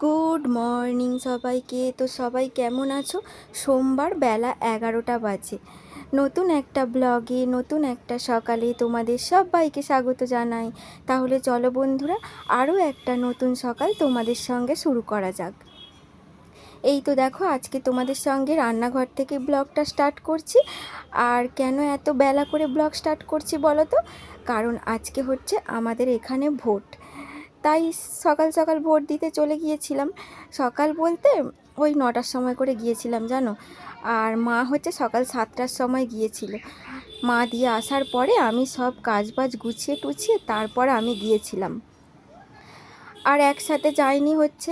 Good morning সবাইকে। তো সবাই কেমন আছো? সোমবার বেলা এগারোটা বাজে। নতুন একটা ব্লগে, নতুন একটা সকালে তোমাদের সবাইকে স্বাগত জানাই। তাহলে চলো বন্ধুরা, আরও একটা নতুন সকাল তোমাদের সঙ্গে শুরু করা যাক। এই তো দেখো, আজকে তোমাদের সঙ্গে রান্নাঘর থেকে ব্লগটা স্টার্ট করছি। আর কেন এত বেলা করে ব্লগ স্টার্ট করছি বলো তো? কারণ আজকে হচ্ছে আমাদের এখানে ভোট। তাই সকাল সকাল ভোট দিতে চলে গিয়েছিলাম। সকাল বলতে ওই নটার সময় করে গিয়েছিলাম, জানো? আর মা হচ্ছে সকাল সাতটার সময় গিয়েছিল। মা দিয়ে আসার পরে আমি সব কাজ বাজ গুছিয়ে টুছিয়ে তারপরে আমি গিয়েছিলাম। আর একসাথে যাইনি হচ্ছে।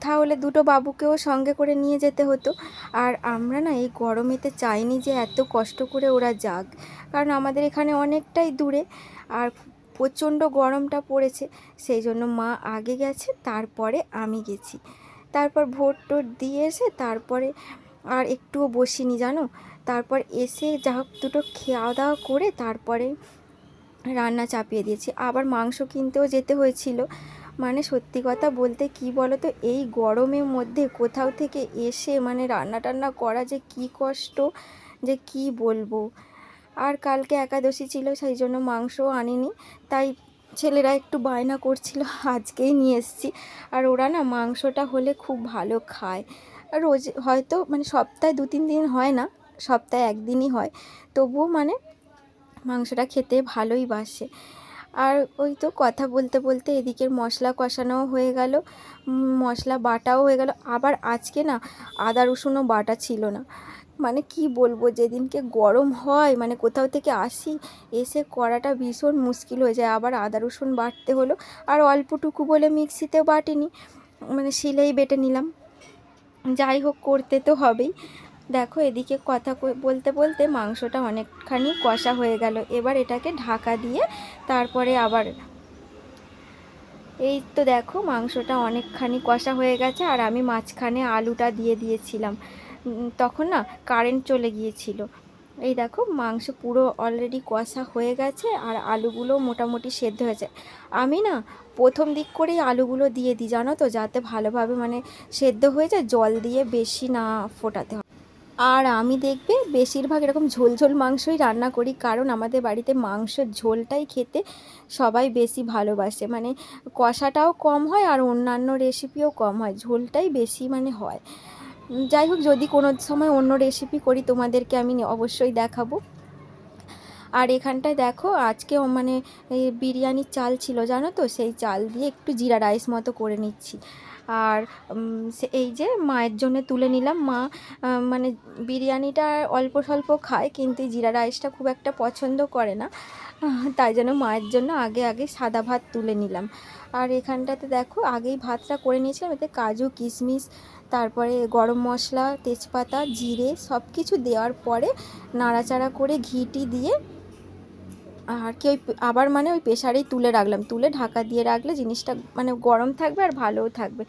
তাহলে দুটো বাবুকেও সঙ্গে করে নিয়ে যেতে হতো। আর আমরা না এই গরমেতে চাইনি যে এত কষ্ট করে ওরা যাক। কারণ আমাদের এখানে অনেকটাই দূরে। আর প্রচণ্ড গরমটা পড়েছে, সেই জন্য মা আগে গেছে, তারপরে আমি গেছি। তারপর ভোট টোট দিয়ে এসে তারপরে আর একটুও বসিনি, জানো? তারপর এসে যা হোক দুটো খাওয়া দাওয়া করে তারপরে রান্না চাপিয়ে দিয়েছি। আবার মাংস কিনতেও যেতে হয়েছিল। মানে সত্যি কথা বলতে কি বলো তো এই গরমের মধ্যে কোথাও থেকে এসে মানে রান্না টান্না করা যে কি কষ্ট, যে কি বলব? আর কালকে একাদশী ছিল, সেই জন্য মাংসও আনিনি। তাই ছেলেরা একটু বায়না করছিল, আজকেই নিয়ে এসেছি। আর ওরা না মাংসটা হলে খুব ভালো খায়। আর রোজ হয়তো মানে সপ্তাহে দু তিন দিন হয় না, সপ্তাহে একদিনই হয়। তবুও মানে মাংসটা খেতে ভালোই বাসে। আর ওই তো কথা বলতে বলতে এদিকের মশলা কষানোও হয়ে গেল মশলা বাটাও হয়ে গেল। আবার আজকে না আদা, রসুনও বাটা ছিল না। মানে কি বলব, যেদিনকে গরম হয় মানে কোথাও থেকে আসি, এসে করাটা ভীষণ মুশকিল হয়ে যায়। আবার আদা, রসুন বাটতে হলো। আর অল্পটুকু বলে মিক্সিতেও বাটিনি মানে শিলেই বেটে নিলাম। যাই হোক, করতে তো হবেই। দেখো এদিকে কথা বলতে বলতে মাংসটা অনেকখানি কষা হয়ে গেল। এবার এটাকে ঢাকা দিয়ে তারপরে আবার এই তো দেখো মাংসটা অনেকখানি কষা হয়ে গেছে আর আমি মাঝখানে আলুটা দিয়ে দিয়েছিলাম। তখন না কারেন্ট চলে গিয়েছিল। এই দেখো মাংস পুরো অলরেডি কষা হয়ে গেছে আর আলুগুলো মোটামুটি সেদ্ধ হয়েছে। আমি না প্রথম দিক করেই আলুগুলো দিয়ে দিই, জানো তো? যাতে ভালোভাবে মানে সেদ্ধ হয়ে যায়, জল দিয়ে বেশি না ফোটাতে আর আমি দেখবে বেশিরভাগ এরকম ঝোল ঝোল মাংসই রান্না করি, কারণ আমাদের বাড়িতে মাংসের ঝোলটাই খেতে সবাই বেশি ভালোবাসে। মানে কষাটাও কম হয় আর অন্যান্য রেসিপিও কম হয়, ঝোলটাই বেশি মানে হয়। যাই হোক, যদি কোনো সময় অন্য রেসিপি করি তোমাদেরকে আমি অবশ্যই দেখাবো। আর এখানটায় দেখো, আজকে মানে বিরিয়ানির চাল ছিল, জানো তো? সেই চাল দিয়ে একটু জিরা রাইস মতো করে নিচ্ছি। আর এই যে মায়ের জন্য তুলে নিলাম। মা মানে বিরিয়ানিটা অল্প স্বল্প খায়, কিন্তু জিরা রাইসটা খুব একটা পছন্দ করে না। তাই জন্য মায়ের জন্য আগে আগে সাদা ভাত তুলে নিলাম। আর এখানটাতে দেখো, আগেই ভাতটা করে নিয়েছিলাম, এতে কাজু, কিশমিশ, তারপরে গরম মশলা, তেজপাতা, জিরে সব কিছু দেওয়ার পরে নাড়াচাড়া করে ঘিটি দিয়ে আর কি ওই আবার মানে ওই প্রেশারেই তুলে রাখলাম। তুলে ঢাকা দিয়ে রাখলে জিনিসটা মানে গরম থাকবে আর ভালোও থাকবে।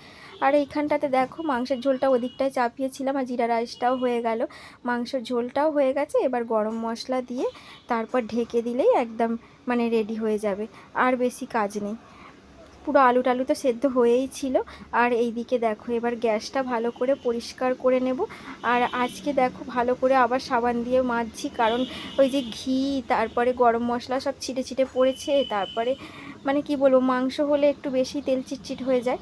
আর এইখানটাতে দেখো মাংসের ঝোলটা ওদিকটায় চাপিয়েছিলাম আর জিরা রাইসটাও হয়ে গেল। মাংসের ঝোলটাও হয়ে গেছে, এবার গরম মশলা দিয়ে তারপর ঢেকে দিলেই একদম মানে রেডি হয়ে যাবে। আর বেশি কাজ নেই। পুরো আলু টালু তো সেদ্ধ হয়েই ছিল। আর এই দিকে দেখো, এবার গ্যাসটা ভালো করে পরিষ্কার করে নেব। আর আজকে দেখো, ভালো করে আবার সাবান দিয়ে মাজছি, কারণ ওই যে ঘি, তারপরে গরম মশলা সব ছিটে ছিটে পড়েছে, তারপরে মানে কি বলব, মাংস হলে একটু বেশি তেল চিটচিট হয়ে যায়।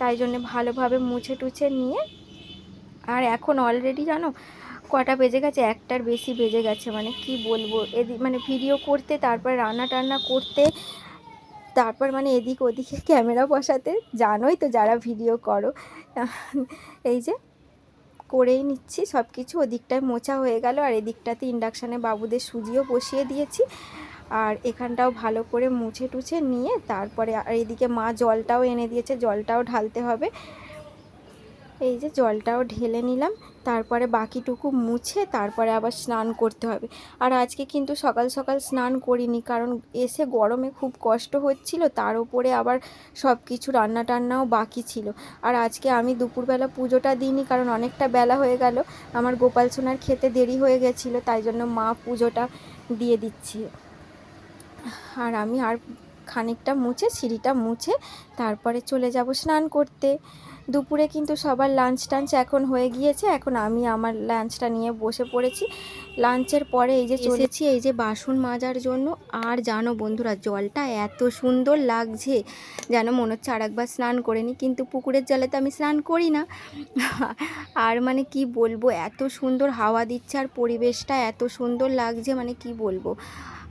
তাই জন্য ভালোভাবে মুছে টুছে নিয়ে, আর এখন অলরেডি জানো, কটা বেজে গেছে, একটার বেশি বেজে গেছে মানে কি বলব, এদি মানে ভিডিও করতে, তারপর রান্না টান্না করতে তারপর মানে এদিক ওদিকে ক্যামেরা বসাতে, জানোই তো যারা ভিডিও করো এই যে করেই নিচ্ছি সব কিছু ওদিকটায় মোচা হয়ে গেল, আর এদিকটাতে ইন্ডাকশানে বাবুদের সুজিও বসিয়ে দিয়েছি, আর এখানটাও ভালো করে মুছে টুছে নিয়ে, তারপরে আর এদিকে মা জলটাও এনে দিয়েছে, জলটাও ঢালতে হবে এই যে জলটাও ঢেলে নিলাম, তারপরে বাকিটুকু মুছে তারপরে আবার স্নান করতে হবে। আর আজকে কিন্তু সকাল সকাল স্নান করিনি, কারণ এসে গরমে খুব কষ্ট হচ্ছিল, তার উপরে আবার সব কিছু রান্না টান্নাও বাকি ছিল। আর আজকে আমি দুপুরবেলা পুজোটা দিইনি, কারণ অনেকটা বেলা হয়ে গেল, আমার গোপাল সোনার খেতে দেরি হয়ে গেছিল, তাই জন্য মা পুজোটা দিয়ে দিচ্ছি। আর আমি আর খানিকটা মুছে, সিঁড়িটা মুছে, তারপরে চলে যাব স্নান করতে। দুপুরে কিন্তু সবার লাঞ্চ টাঞ্চ এখন হয়ে গিয়েছে। এখন আমি আমার লাঞ্চটা নিয়ে বসে পড়েছি। লাঞ্চের পরে এই যে চলেছি এই যে বাসন মাজার জন্য। আর জানো বন্ধুরা জলটা এত সুন্দর লাগছে যেন মনে হচ্ছে আর একবার স্নান করে নিই কিন্তু পুকুরের জলে তো আমি স্নান করি না। আর মানে কি বলব এত সুন্দর হাওয়া দিচ্ছে আর পরিবেশটা এত সুন্দর লাগছে মানে কি বলব।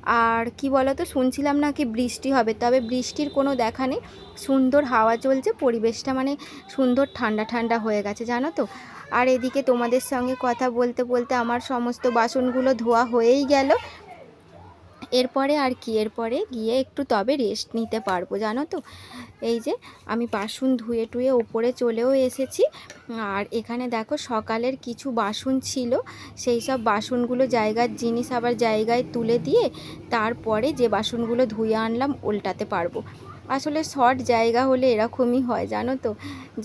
আর কি বলতো, শুনছিলাম নাকি বৃষ্টি হবে, তবে বৃষ্টির কোনো দেখা নেই। সুন্দর হাওয়া চলছে, পরিবেশটা মানে সুন্দর ঠান্ডা ঠান্ডা হয়ে গেছে, জানো তো। আর এদিকে তোমাদের সঙ্গে কথা বলতে বলতে আমার সমস্ত বাসনগুলো ধোয়া হয়েই গেল। এরপরে আর কি, এরপরে গিয়ে একটু তবে রেস্ট নিতে পারব, জানো তো? এই যে আমি বাসন ধুয়ে টুয়ে ওপরে চলেও এসেছি। আর এখানে দেখো সকালের কিছু বাসন ছিল, সেই সব বাসনগুলো জায়গার জিনিস আবার জায়গায় তুলে দিয়ে তারপরে যে বাসনগুলো ধুয়ে আনলাম উল্টাতে পারব। আসলে শর্ট জায়গা হলে এরকমই হয়, জানো তো?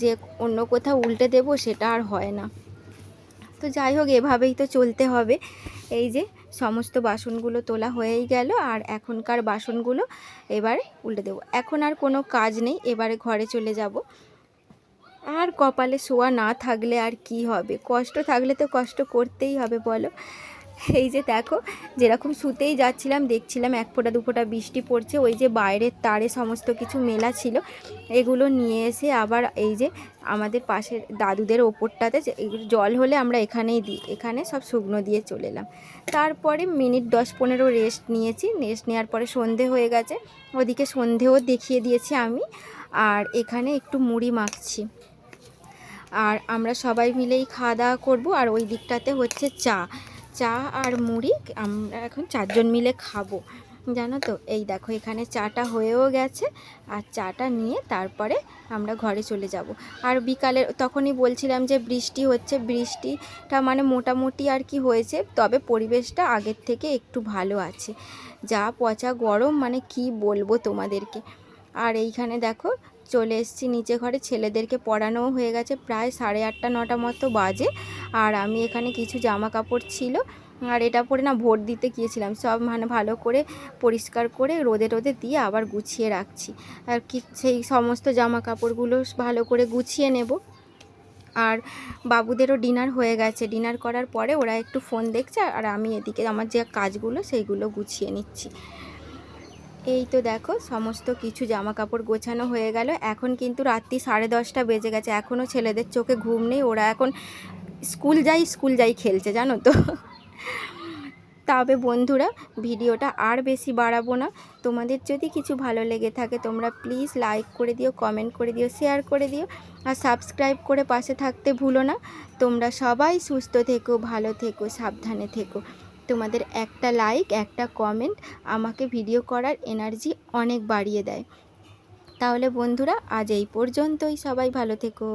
যে অন্য কোথাও উল্টে দেবো সেটা আর হয় না। তো যাই হোক, এভাবেই তো চলতে হবে। এই যে সমস্ত বাসনগুলো তোলা হয়েই গেল আর এখনকার বাসনগুলো এবারে উল্টে দেবো। এখন আর কোনো কাজ নেই, এবারে ঘরে চলে যাব। আর কপালে শোয়া না থাকলে আর কি হবে? কষ্ট থাকলে তো কষ্ট করতেই হবে, বলো। এই যে দেখো, যেরকম শুতেই যাচ্ছিলাম, দেখছিলাম এক ফোঁটা, দু ফোঁটা বৃষ্টি পড়ছে, ওই যে বাইরের তারে সমস্ত কিছু মেলা ছিল, এগুলো নিয়ে এসে আবার এই যে আমাদের পাশের দাদুদের ওপরটাতে জল হলে আমরা এখানেই দিই এখানে সব শুকনো দিয়ে চলে এলাম। তারপরে মিনিট দশ পনেরো রেস্ট নিয়েছি, রেস্ট নেওয়ার পরে সন্ধে হয়ে গেছে, ওদিকে সন্ধেও দেখিয়ে দিয়েছি আমি, আর এখানে একটু মুড়ি মাখছি। আর আমরা সবাই মিলেই খাওয়া দাওয়া করব, আর ওই দিকটাতে হচ্ছে চা। চা আর মুড়ি, আমরা এখন চারজন মিলে খাব। জানো তো? এই দেখো, এখানে চাটা হয়েও গেছে। আর চাটা নিয়ে তারপরে আমরা ঘরে চলে যাব। আর বিকালে তখনই বলছিলাম যে বৃষ্টি হচ্ছে। বৃষ্টিটা মানে মোটামুটি আর কি হয়েছে, তবে পরিবেশটা আগের থেকে একটু ভালো আছে। যা পচা গরম মানে কি বলব তোমাদেরকে? আর এইখানে দেখো চলে এসেছি নিচে ঘরে। ছেলেদেরকে পড়ানোও হয়ে গেছে প্রায় সাড়ে আটটা, নটা মতো বাজে। আর আমি এখানে কিছু জামা কাপড় ছিল। আর এটা পরে না ভোট দিতে গিয়েছিলাম। সব মানে ভালো করে পরিষ্কার করে রোদে রোদে দিয়ে আবার গুছিয়ে রাখছি। আর কি সেই সমস্ত জামা কাপড়গুলো ভালো করে গুছিয়ে নেব। আর বাবুদেরও ডিনার হয়ে গেছে। ডিনার করার পরে ওরা একটু ফোন দেখছে। আর আমি এদিকে আমার যে কাজগুলো সেইগুলো গুছিয়ে নিচ্ছি। এই তো দেখো, সমস্ত কিছু জামা কাপড় গোছানো হয়ে গেল। এখন কিন্তু রাত্রি সাড়ে দশটা বেজে গেছে। এখনও ছেলেদের চোখে ঘুম নেই। ওরা এখন স্কুল যাই স্কুল যাই খেলছে, জানো তো। তবে বন্ধুরা, ভিডিওটা আর বেশি বাড়াবো না। তোমাদের যদি কিছু ভালো লেগে থাকে, তোমরা প্লিজ লাইক করে দিও, কমেন্ট করে দিও, শেয়ার করে দিও। আর সাবস্ক্রাইব করে পাশে থাকতে ভুলো না। তোমরা সবাই সুস্থ থেকো, ভালো থেকো, সাবধানে থেকো। তোমাদের একটা লাইক একটা কমেন্ট আমাকে ভিডিও করার এনার্জি অনেক বাড়িয়ে দেয়। তাহলে বন্ধুরা, আজ এই পর্যন্তই। সবাই ভালো থেকো।